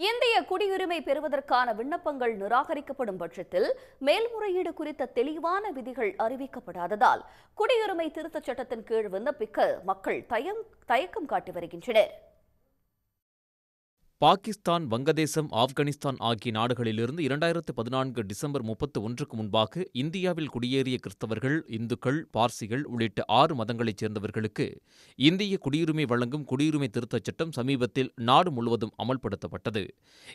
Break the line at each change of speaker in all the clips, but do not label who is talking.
இந்திய குடியுரிமை பெறுவதற்கான விண்ணப்பங்கள் நிராகரிக்கப்படும் பட்சத்தில் மேல்முறையீடு குறித்த தெளிவான விதிகள் அறிவிக்கப்படாததால் குடியுரிமை திருத்தச் சட்டத்தின் கீழ் விண்ணப்பிக்க மக்கள் தயங் தயக்கம் காட்டி வருகின்றனர்.
பாகிஸ்தான் வங்கதேசம் ஆப்கானிஸ்தான் ஆகிய நாடுகளிலிருந்து இரண்டாயிரத்து பதினான்கு டிசம்பர் முப்பத்து ஒன்றுக்கு முன்பாக இந்தியாவில் குடியேறிய கிறிஸ்தவர்கள் இந்துக்கள் பார்சிகள் உள்ளிட்ட ஆறு மதங்களைச் சேர்ந்தவர்களுக்கு இந்திய குடியுரிமை வழங்கும் குடியுரிமை திருத்தச் சட்டம் சமீபத்தில் நாடு முழுவதும் அமல்படுத்தப்பட்டது.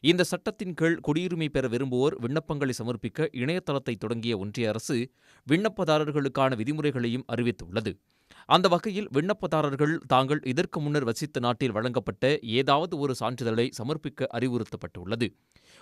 இந்த சட்டத்தின் கீழ் குடியுரிமை பெற விரும்புவோர் விண்ணப்பங்களை சமர்ப்பிக்க இணையதளத்தை தொடங்கிய ஒன்றிய அரசு விண்ணப்பதாரர்களுக்கான விதிமுறைகளையும் அறிவித்துள்ளது. அந்த வகையில் விண்ணப்பதாரர்கள் தாங்கள் இதற்கு முன்னர் வசித்த நாட்டில் வழங்கப்பட்ட ஏதாவது ஒரு சான்றிதழை சமர்ப்பிக்க அறிவுறுத்தப்பட்டுள்ளது.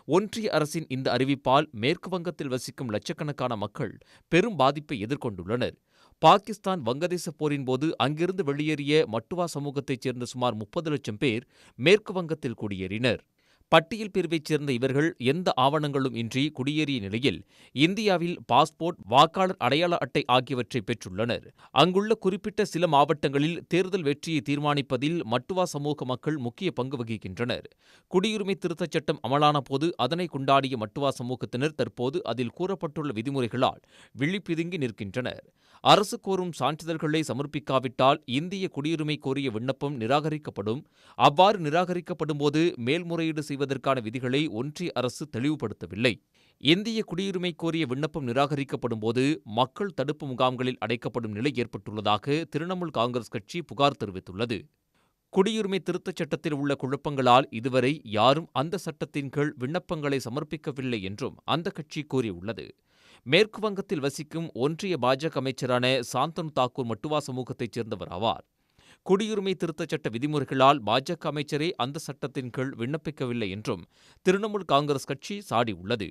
ஒன்றிய அரசின் இந்த அறிவிப்பால் மேற்கு வங்கத்தில் வசிக்கும் லட்சக்கணக்கான மக்கள் பெரும் பாதிப்பை எதிர்கொண்டுள்ளனர். பாகிஸ்தான் வங்கதேச போரின் போது அங்கிருந்து வெளியேறிய மட்டுவா சமூகத்தைச் சேர்ந்த சுமார் முப்பது லட்சம் பேர் மேற்கு வங்கத்தில் குடியேறினர். பட்டியல் பிரிவைச் சேர்ந்த இவர்கள் எந்த ஆவணங்களும் இன்றி குடியேறிய நிலையில் இந்தியாவில் பாஸ்போர்ட் வாக்காளர் அடையாள அட்டை ஆகியவற்றை பெற்றுள்ளனர். அங்குள்ள குறிப்பிட்ட சில மாவட்டங்களில் தேர்தல் வெற்றியை தீர்மானிப்பதில் மட்டுவா சமூக மக்கள் முக்கிய பங்கு வகிக்கின்றனர். குடியுரிமை திருத்தச் சட்டம் அமலான போது அதனை கொண்டாடிய மட்டுவா சமூகத்தினர் தற்போது அதில் கூறப்பட்டுள்ள விதிமுறைகளால் விழிப்பிதுங்கி நிற்கின்றனர். அரசு கோரும் சான்றிதழ்களை சமர்ப்பிக்காவிட்டால் இந்திய குடியுரிமை கோரிய விண்ணப்பம் நிராகரிக்கப்படும். அவ்வாறு நிராகரிக்கப்படும் போது மேல்முறையீடு செய்வதற்கான விதிகளை ஒன்றிய அரசு தெளிவுபடுத்தவில்லை. இந்திய குடியுரிமை கோரிய விண்ணப்பம் நிராகரிக்கப்படும் போது மக்கள் தடுப்பு முகாம்களில் அடைக்கப்படும் நிலை ஏற்பட்டுள்ளதாக திரிணாமுல் காங்கிரஸ் கட்சி புகார் தெரிவித்துள்ளது. குடியுரிமை திருத்தச் சட்டத்தில் உள்ள குழப்பங்களால் இதுவரை யாரும் அந்த சட்டத்தின் கீழ் விண்ணப்பங்களை சமர்ப்பிக்கவில்லை என்றும் அந்த கட்சி கூறியுள்ளது. மேற்கு வங்கத்தில் வசிக்கும் ஒன்றிய பாஜக அமைச்சரான சாந்தனு தாக்கூர் மட்டுவா சமூகத்தைச் சேர்ந்தவர் ஆவார். குடியுரிமை திருத்தச் சட்ட விதிமுறைகளால் பாஜக அமைச்சரே அந்த சட்டத்தின் கீழ் விண்ணப்பிக்கவில்லை என்றும் திரிணாமுல் காங்கிரஸ் கட்சி சாடியுள்ளது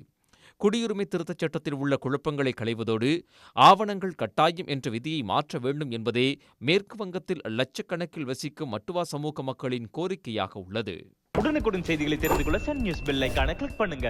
குடியுரிமை திருத்தச் சட்டத்தில் உள்ள குழப்பங்களை களைவதோடு ஆவணங்கள் கட்டாயம் என்ற விதியை மாற்ற வேண்டும் என்பதே மேற்கு வங்கத்தில் லட்சக்கணக்கில் வசிக்கும் மட்டுவா சமூக மக்களின் கோரிக்கையாக உள்ளது.
உடனுக்குடன் செய்திகளை தெரிந்து கொள்ள சன் நியூஸ் பெல் கிளிக் பண்ணுங்க.